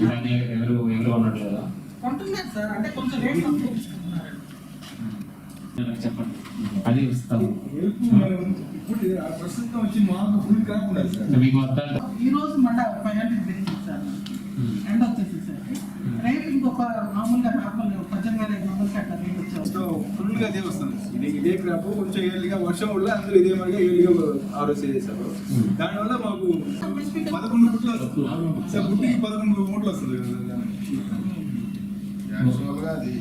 దాన్ని ఎవరు ఎవరు కదా కొంటున్నారు సార్ అంటే కొంచెం రేట్ చెప్పండి? అది ఇస్తాము. ఇప్పుడు ప్రస్తుతం వచ్చి మాకు సార్ ఈ రోజు మళ్ళీ ఫైవ్ హండ్రెడ్ పెరిగింది సార్. ఎండ్ వచ్చేసేసరికి రేపు ఇంకొక మామూలుగా నార్మల్ పద్దెనిమిది వేల ఐదు వందలకి అట్లా రేట్ వచ్చేది సో ఫుల్గా అదే వస్తుంది. ఇదే క్రాప్ కొంచెం ఎర్లీగా వర్షం వల్ల అందరూ ఇదే మాదిరిగా ఎర్లీగా ఆరోగ్య చేశారు దానివల్ల మాకు పదకొండు ముట్లు వస్తుంది. సార్ పదకొండు మూట్లు వస్తుంది. యాక్చువల్గా అది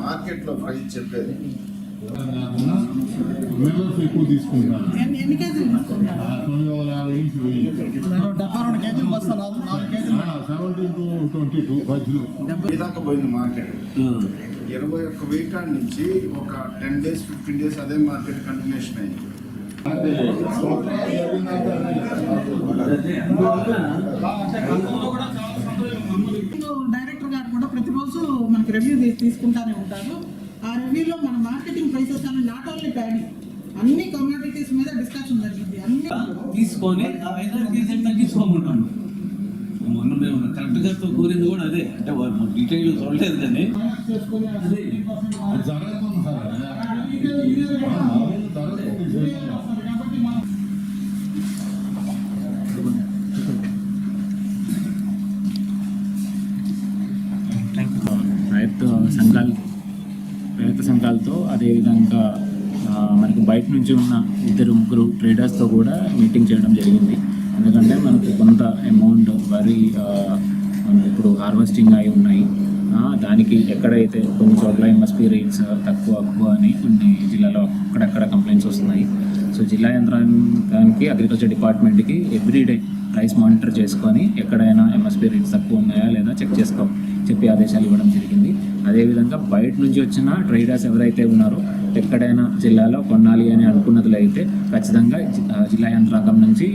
మార్కెట్లో ప్రైస్ చెప్పేది. మెంబర్స్ ఎక్కువ తీసుకుంటాను ఎన్ని ఎన్ని కేజీలు తీసుకుంటారు? ఆ, తొమ్మిది వందల యాభై నుంచి వెయ్యి. డెబ్బై రెండు కేజీలు సెవెంటీన్ టు ట్వంటీ టూ పోయింది మార్కెట్. ఇరవై ఒక్క వీకెండ్ నుంచి ఒక టెన్ డేస్ ఫిఫ్టీన్ డేస్ అదే మార్కెట్ కంటిన్యూషన్ అయింది. డైరెక్టర్ గారు కూడా ప్రతిరోజు మనకి రివ్యూ తీసుకుంటానే ఉంటారు. ఆ రివ్యూలో మన మార్కెటింగ్ ప్రైసెస్ అని నాట్ ఓన్లీ ప్యాడీ అన్ని కమ్యూనిటీస్ మీద డిస్కషన్ జరిగింది. అన్ని తీసుకొని తగ్గించుకోమంటాను మొన్న మేము కరెక్ట్ గారితో కోరింది కూడా అదే. అంటే వాళ్ళు డీటెయిల్ చూడలేదు కానీ. అది. జరుగుతుంది సార్. రైతు సంఘాలు రైతు సంఘాలతో అదేవిధంగా మనకి బయట నుంచి ఉన్న ఇద్దరు ముగ్గురు ట్రేడర్స్తో కూడా మీటింగ్ చేయడం జరిగింది. ఎందుకంటే మనకు కొంత అమౌంట్ వరి ఆ, ఇప్పుడు హార్వెస్టింగ్ అయి ఉన్నాయి. దానికి ఎక్కడైతే కొన్ని చోట్ల ఎంఎస్పీ రేట్స్ తక్కువ ఎక్కువ అని కొన్ని జిల్లాలో అక్కడక్కడ కంప్లైంట్స్ వస్తున్నాయి. సో జిల్లా యంత్రాంగానికి అగ్రికల్చర్ డిపార్ట్మెంట్కి ఎవ్రీడే ప్రైస్ మానిటర్ చేసుకొని ఎక్కడైనా ఎంఎస్పీ రేట్స్ తక్కువ ఉన్నాయా లేదా చెక్ చేసుకో చెప్పి ఆదేశాలు ఇవ్వడం జరిగింది. అదేవిధంగా బయట నుంచి వచ్చిన ట్రేడర్స్ ఎవరైతే ఉన్నారో ఎక్కడైనా జిల్లాలో కొనాలి అని అనుకున్నట్లయితే ఖచ్చితంగా జిల్లా యంత్రాంగం నుంచి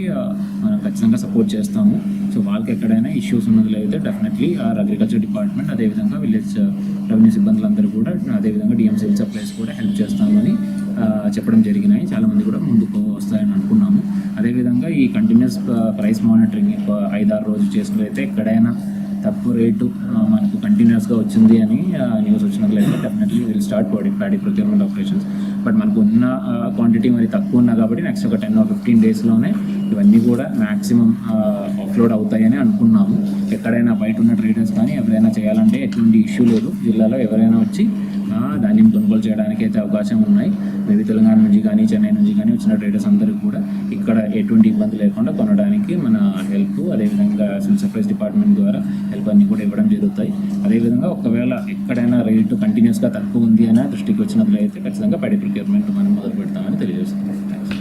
మనం ఖచ్చితంగా సపోర్ట్ చేస్తాము. సో వాళ్ళకి ఎక్కడైనా ఇష్యూస్ ఉన్నట్లయితే డెఫినెట్లీ ఆర్ అగ్రికల్చర్ డిపార్ట్మెంట్ అదేవిధంగా విలేజ్ రెవెన్యూ సిబ్బందులందరూ కూడా అదేవిధంగా డిఎం సివిల్ సప్లైస్ కూడా హెల్ప్ చేస్తామని చెప్పడం జరిగినాయి. చాలామంది కూడా ముందుకు వస్తాయని అనుకున్నాము. అదేవిధంగా ఈ కంటిన్యూస్ ప్రైస్ మానిటరింగ్ ఐదారు రోజు చేసినట్లయితే ఎక్కడైనా తక్కువ రేటు మనకు కంటిన్యూస్గా వచ్చింది అని న్యూస్ వచ్చినట్లయితే definitely will start body paddy procurement operations but మనకు ఉన్న క్వాంటిటీ మరి తక్కువ ఉన్నా కాబట్టి నెక్స్ట్ ఒక టెన్ ఫిఫ్టీన్ డేస్లోనే ఇవన్నీ కూడా మ్యాక్సిమం ఆఫ్లోడ్ అవుతాయని అనుకున్నాము. ఎక్కడైనా బయట ఉన్న ట్రేడర్స్ కానీ ఎవరైనా చేయాలంటే ఎటువంటి ఇష్యూ లేదు. జిల్లాలో ఎవరైనా వచ్చి ధాన్యం కొనుగోలు చేయడానికి అయితే అవకాశం ఉన్నాయి. మేబీ తెలంగాణ నుంచి కానీ చెన్నై నుంచి కానీ వచ్చిన ట్రేడర్స్ అందరికీ కూడా ఇక్కడ ఎటువంటి ఇబ్బంది లేకుండా కొనడానికి మన హెల్ప్ అదేవిధంగా సివిల్ సప్లైస్ డిపార్ట్మెంట్ ద్వారా హెల్ప్ అన్ని కూడా ఇవ్వడం జరుగుతాయి. అదేవిధంగా ఒకవేళ ఎక్కడైనా రేటు కంటిన్యూస్గా తక్కువ ఉంది అనే దృష్టికి వచ్చినట్లయితే ఖచ్చితంగా పడి ప్రొక్యూర్మెంట్ మనం మొదలు పెడతామని తెలియజేస్తున్నాం. థ్యాంక్స్